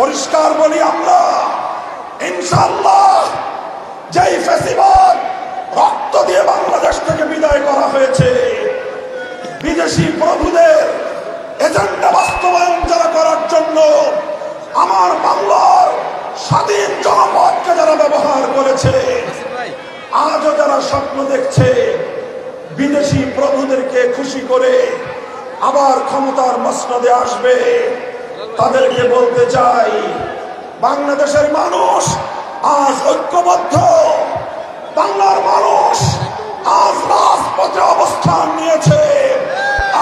পরিষ্কার বলি আমরা ইনশাল্লাহ যেই ফেসিবাদ রক্ত দিয়ে বাংলাদেশ থেকে বিদায় করা হয়েছে, বিদেশি প্রভুদের এজেন্ডা বাস্তবায়ন যারা করার জন্য আমার বাংলার স্বাধীন জনপদকে যারা ব্যবহার করেছে, আজও যারা স্বপ্ন দেখছে বিদেশি প্রভুদেরকে খুশি করে আবার ক্ষমতার মসনদে আসবে। তাদেরকে বলতে চাই, বাংলাদেশের মানুষ আজ ঐক্যবদ্ধ, বাংলার মানুষ আজ রাজপথে অবস্থান নিয়েছে।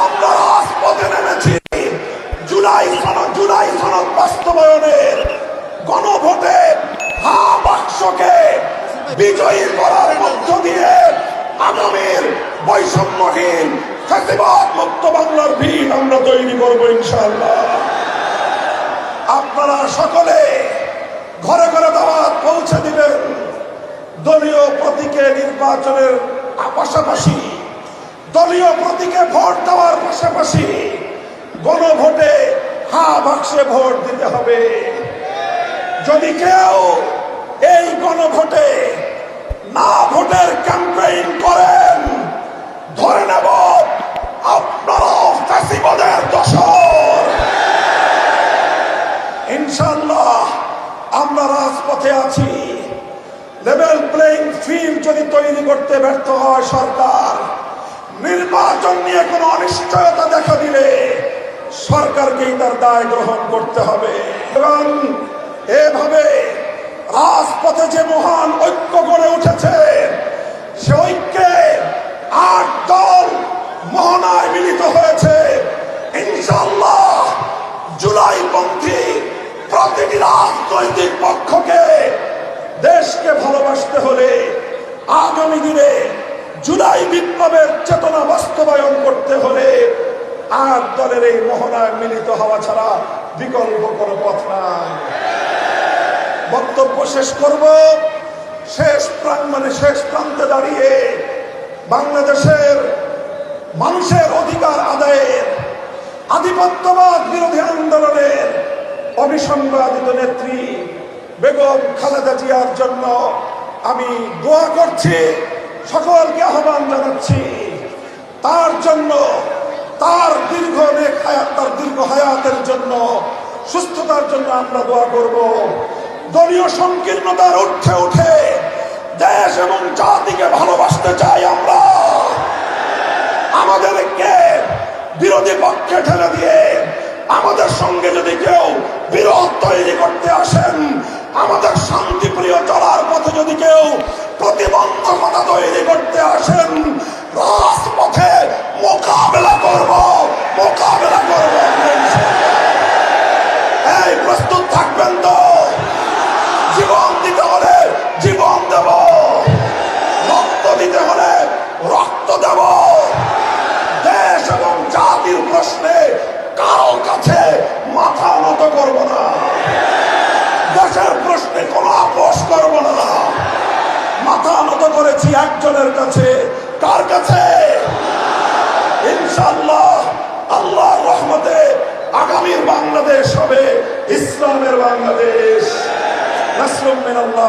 আমরা রাজপথে নেমেছি। জুলাই সনদ জুলাই সনদ বাস্তবায়নের গণভোটে হা বাক্সকে বিজয়ী করার মধ্য দিয়ে আগামীর বৈষম্যহীন মুক্ত বাংলার ভিড় আমরা তৈরি করব ইনশাল্লাহ আপনারা সকলে ঘরে ঘরে দাওয়াত পৌঁছে দিবেন। দলীয় প্রতীকে নির্বাচনের পাশাপাশি, দলীয় প্রতীকে ভোট দেওয়ার পাশাপাশি গণভোটে হা বাক্সে ভোট দিতে হবে। যদি কেউ এই গণভোটে না ভোটের ক্যাম্পেইন করেন ধরে নেব আপনারা ফ্যাসিবাদের দশর ইনশাল্লাহ আমরা রাজপথে আছি। লেভেল প্লেইং ফিল্ড যদি তৈরি করতে ব্যর্থ হয় সরকার, নির্বাচন নিয়ে কোনো অনিশ্চয়তা দেখা দিলে সরকারকেই তার দায় গ্রহণ করতে হবে। এবং এভাবে রাজপথে যে মহান ঐক্য গড়ে উঠেছে, সে ঐক্যে আট দল মোহনায় মিলিত হয়েছে। ইনশাল্লাহ জুলাই পন্থী রাজনৈতিক পক্ষকে দেশকে ভালোবাসতে হলে আগামী দিনে জুলাই বিপ্লবের চেতনা বাস্তবায়ন করতে হলে আর দলের এই মোহনায় মিলিত হওয়া ছাড়া বিকল্প কোনো পথ নাই। বক্তব্য শেষ করব। শেষ প্রাঙ্গনে শেষ প্রান্তে দাঁড়িয়ে বাংলাদেশের মানুষের অধিকার আদায়ের আধিপত্যবাদ বিরোধী আন্দোলনের অবিসংবাদিত নেত্রী বেগম খালেদা জিয়ার জন্য আমি দোয়া করছি, সকলকে আহ্বান জানাচ্ছি। তার জন্য, তার দীর্ঘ হায়াত, তার দীর্ঘ হায়াতের জন্য, সুস্থতার জন্য আমরা দোয়া করব। দলীয় সংকীর্ণতার উঠে উঠে দেশ এবং জাতিকে ভালোবাসতে চাই আমরা। আমাদেরকে বিরোধী পক্ষে ঠেলে দিয়ে আমাদের সঙ্গে যদি কেউ বিরোধ তৈরি করতে আসেন, আমাদের শান্তিপ্রিয় চলার পথে যদি কেউ প্রতিবন্ধকতা তৈরি করতে আসেন, রাজপথে মোকাবেলা করব, মোকাবেলা করেছি একজনের কাছে। কার কাছে? ইনশাল্লাহ আল্লাহ রহমতে আগামীর বাংলাদেশ হবে, ইসলামের বাংলাদেশ। নাসরুম মিনাল্লাহ